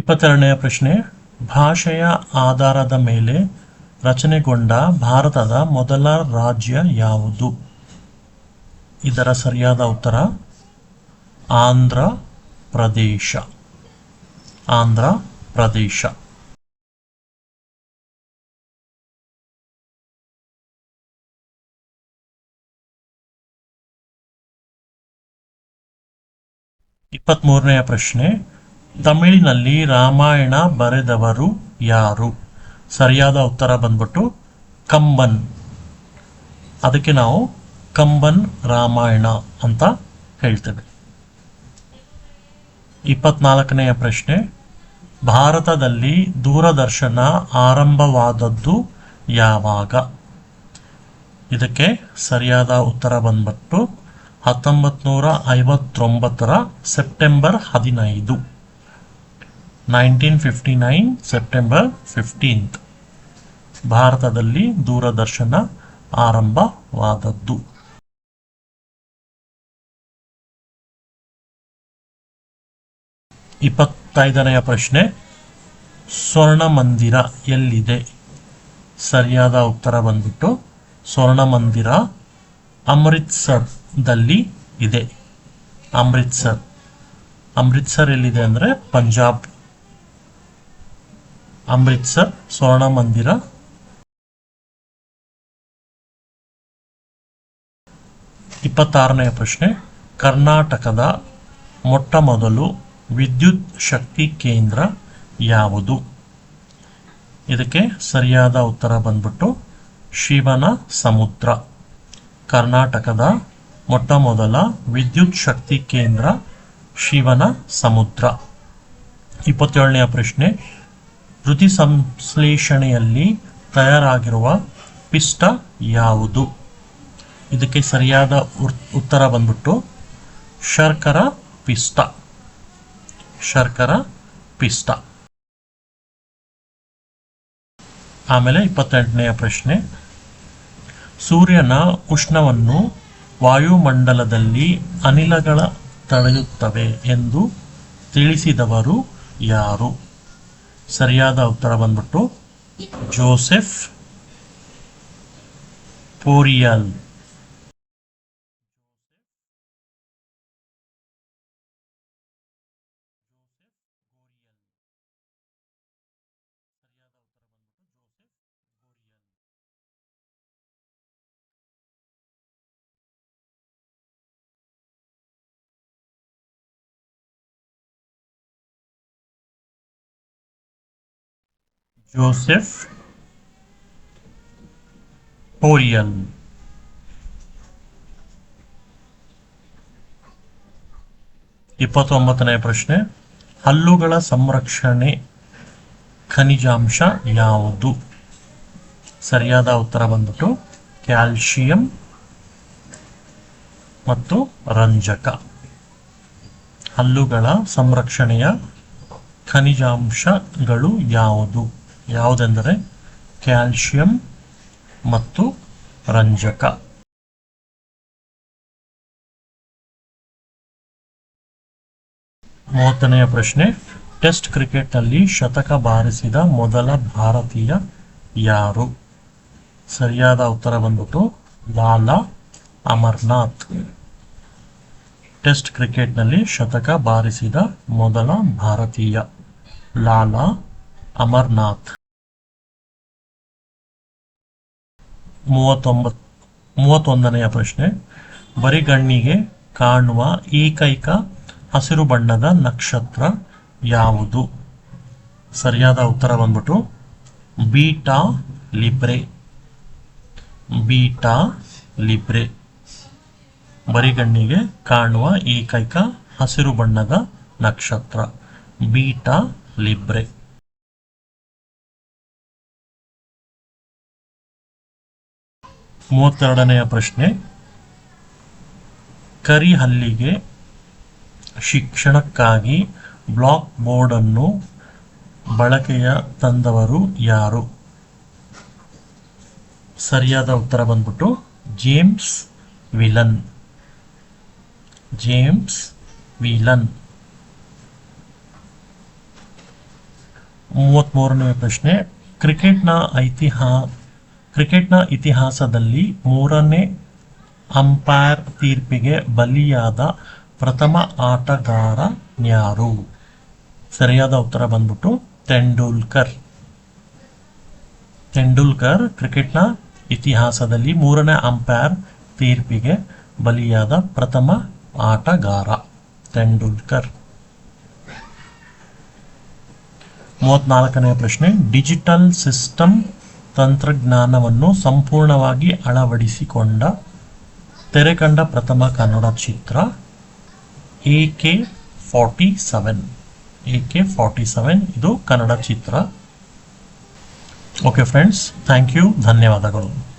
ಇಪ್ಪತ್ತೆರಡನೆಯ ಪ್ರಶ್ನೆ, ಭಾಷೆಯ ಆಧಾರದ ಮೇಲೆ ರಚನೆಗೊಂಡ ಭಾರತದ ಮೊದಲ ರಾಜ್ಯ ಯಾವುದು? ಇದರ ಸರಿಯಾದ ಉತ್ತರ, ಆಂಧ್ರ ಪ್ರದೇಶ. ಆಂಧ್ರ ಪ್ರದೇಶ. ಇಪ್ಪತ್ತ್ಮೂರನೆಯ ಪ್ರಶ್ನೆ ತಮಿಳಿನಲ್ಲಿ ರಾಮಾಯಣ ಬರೆದವರು ಯಾರು? ಸರಿಯಾದ ಉತ್ತರ ಬಂದ್ಬಿಟ್ಟು ಕಂಬನ್. ಅದಕ್ಕೆ ನಾವು ಕಂಬನ್ ರಾಮಾಯಣ ಅಂತ ಹೇಳ್ತೇವೆ. ಇಪ್ಪತ್ನಾಲ್ಕನೆಯ ಪ್ರಶ್ನೆ. ಭಾರತದಲ್ಲಿ ದೂರದರ್ಶನ ಆರಂಭವಾದದ್ದು ಯಾವಾಗ? ಇದಕ್ಕೆ ಸರಿಯಾದ ಉತ್ತರ ಬಂದ್ಬಿಟ್ಟು ಹತ್ತೊಂಬತ್ತು ನೂರ ಐವತ್ತೊಂಬತ್ತರ ಸೆಪ್ಟೆಂಬರ್ ಹದಿನೈದು. Nineteen September fifteenth. ಭಾರತದಲ್ಲಿ ದೂರದರ್ಶನ ಆರಂಭವಾದದ್ದು. ಇಪ್ಪತ್ತೈದನೆಯ ಪ್ರಶ್ನೆ ಸ್ವರ್ಣ ಮಂದಿರ ಎಲ್ಲಿದೆ? ಸರಿಯಾದ ಉತ್ತರ ಬಂದ್ಬಿಟ್ಟು ಸ್ವರ್ಣ ಮಂದಿರ ಅಮೃತ್ಸರ್ದಲ್ಲಿ ಇದೆ. ಅಮೃತ್ಸರ್. ಅಮೃತ್ಸರ್ ಎಲ್ಲಿದೆ ಅಂದರೆ ಪಂಜಾಬ್ ಅಮೃತ್ಸರ್ ಸ್ವರ್ಣ ಮಂದಿರ. ಇಪ್ಪತ್ತಾರನೆಯ ಪ್ರಶ್ನೆ, ಕರ್ನಾಟಕದ ಮೊಟ್ಟ ಮೊದಲು ವಿದ್ಯುತ್ ಶಕ್ತಿ ಕೇಂದ್ರ ಯಾವುದು? ಇದಕ್ಕೆ ಸರಿಯಾದ ಉತ್ತರ ಬಂದ್ಬಿಟ್ಟು ಶಿವನ ಸಮುದ್ರ ಕರ್ನಾಟಕದ ಮೊಟ್ಟ ಮೊದಲ ವಿದ್ಯುತ್ ಶಕ್ತಿ ಕೇಂದ್ರ ಶಿವನ ಸಮುದ್ರ ಇಪ್ಪತ್ತೇಳನೆಯ ಪ್ರಶ್ನೆ ಋತಿ ಸಂಶ್ಲೇಷಣೆಯಲ್ಲಿ ತಯಾರಾಗಿರುವ ಪಿಷ್ಟ ಯಾವುದು? ಇದಕ್ಕೆ ಸರಿಯಾದ ಉತ್ತರ ಬಂದ್ಬಿಟ್ಟು ಶರ್ಕರ ಪಿಷ್ಟ. ಶರ್ಕರ ಪಿಷ್ಟ. ಆಮೇಲೆ ಇಪ್ಪತ್ತೆಂಟನೆಯ ಪ್ರಶ್ನೆ. ಸೂರ್ಯನ ಉಷ್ಣವನ್ನು ವಾಯುಮಂಡಲದಲ್ಲಿ ಅನಿಲಗಳ ತಡೆಯುತ್ತವೆ ಎಂದು ತಿಳಿಸಿದವರು ಯಾರು? ಸರಿಯಾದ ಉತ್ತರ ಬಂದ್ಬಿಟ್ಟು ಜೋಸೆಫ್ ಪೋರಿಯಲ್. ಜೋಸೆಫ್ ಪೋರಿಯಲ್ ಇಪ್ಪತ್ತೊಂಬತ್ತನೇ ಪ್ರಶ್ನೆ, ಹಲ್ಲುಗಳ ಸಂರಕ್ಷಣೆ ಖನಿಜಾಂಶ ಯಾವುದು? ಸರಿಯಾದ ಉತ್ತರ ಬಂದ್ಬಿಟ್ಟು ಕ್ಯಾಲ್ಸಿಯಂ ಮತ್ತು ರಂಜಕ. ಹಲ್ಲುಗಳ ಸಂರಕ್ಷಣೆಯ ಖನಿಜಾಂಶಗಳು ಯಾವುದು? ಯಾವುದೆಂದರೆ ಕ್ಯಾಲ್ಶಿಯಂ ಮತ್ತು ರಂಜಕ. ಮೂವತ್ತನೆಯ ಪ್ರಶ್ನೆ, ಟೆಸ್ಟ್ ಕ್ರಿಕೆಟ್ನಲ್ಲಿ ಶತಕ ಬಾರಿಸಿದ ಮೊದಲ ಭಾರತೀಯ ಯಾರು? ಸರಿಯಾದ ಉತ್ತರ ಬಂದ್ಬಿಟ್ಟು ಲಾಲಾ ಅಮರ್ನಾಥ್. ಟೆಸ್ಟ್ ಕ್ರಿಕೆಟ್ನಲ್ಲಿ ಶತಕ ಬಾರಿಸಿದ ಮೊದಲ ಭಾರತೀಯ ಲಾಲಾ ಅಮರ್ನಾಥ್. ಮೂವತ್ತೊಂಬತ್, ಮೂವತ್ತೊಂದನೆಯ ಪ್ರಶ್ನೆ. ಬರಿಗಣ್ಣಿಗೆ ಕಾಣುವ ಏಕೈಕ ಹಸಿರು ಬಣ್ಣದ ನಕ್ಷತ್ರ ಯಾವುದು? ಸರಿಯಾದ ಉತ್ತರ ಬಂದ್ಬಿಟ್ಟು ಬೀಟಾ ಲಿಬ್ರೆ ಬೀಟಾ ಲಿಬ್ರೆ ಬರಿಗಣ್ಣಿಗೆ ಕಾಣುವ ಏಕೈಕ ಹಸಿರು ಬಣ್ಣದ ನಕ್ಷತ್ರ. ಬೀಟಾ ಲಿಬ್ರೆ ಮೂವತ್ತೆರಡನೆಯ ಪ್ರಶ್ನೆ, ಕರಿಹಲ್ಲಿಗೆ ಶಿಕ್ಷಣಕ್ಕಾಗಿ ಬ್ಲಾಕ್ ಬೋರ್ಡ್ ಅನ್ನು ಬಳಕೆಯ ತಂದವರು ಯಾರು? ಸರಿಯಾದ ಉತ್ತರ ಬಂದ್ಬಿಟ್ಟು ಜೇಮ್ಸ್ ವಿಲನ್. ಜೇಮ್ಸ್ ವಿಲನ್. ಮೂವತ್ತ್ಮೂರನೇ ಪ್ರಶ್ನೆ, ಕ್ರಿಕೆಟ್ನ ಐತಿಹಾ ಕ್ರಿಕೆಟ್ನ ಇತಿಹಾಸದಲ್ಲಿ ಮೂರನೇ ಅಂಪೈರ್ ತೀರ್ಪಿಗೆ ಬಲಿಯಾದ ಪ್ರಥಮ ಆಟಗಾರ ಯಾರು? ಸರಿಯಾದ ಉತ್ತರ ಬಂದ್ಬಿಟ್ಟು ತೆಂಡೂಲ್ಕರ್. ತೆಂಡೂಲ್ಕರ್ ಕ್ರಿಕೆಟ್ನ ಇತಿಹಾಸದಲ್ಲಿ ಮೂರನೇ ಅಂಪೈರ್ ತೀರ್ಪಿಗೆ ಬಲಿಯಾದ ಪ್ರಥಮ ಆಟಗಾರ ತೆಂಡೂಲ್ಕರ್. ಮೂವತ್ನಾಲ್ಕನೇ ಪ್ರಶ್ನೆ, ಡಿಜಿಟಲ್ ಸಿಸ್ಟಮ್ ತಂತ್ರಜ್ಞಾನವನ್ನು ಸಂಪೂರ್ಣವಾಗಿ ಅಳವಡಿಸಿಕೊಂಡ ತೆರೆಕಂಡ ಪ್ರಥಮ ಕನ್ನಡ ಚಿತ್ರ A K forty seven. A K forty seven ಇದು ಕನ್ನಡ ಚಿತ್ರ. ಓಕೆ ಫ್ರೆಂಡ್ಸ್ ಥ್ಯಾಂಕ್ ಯು ಧನ್ಯವಾದಗಳು.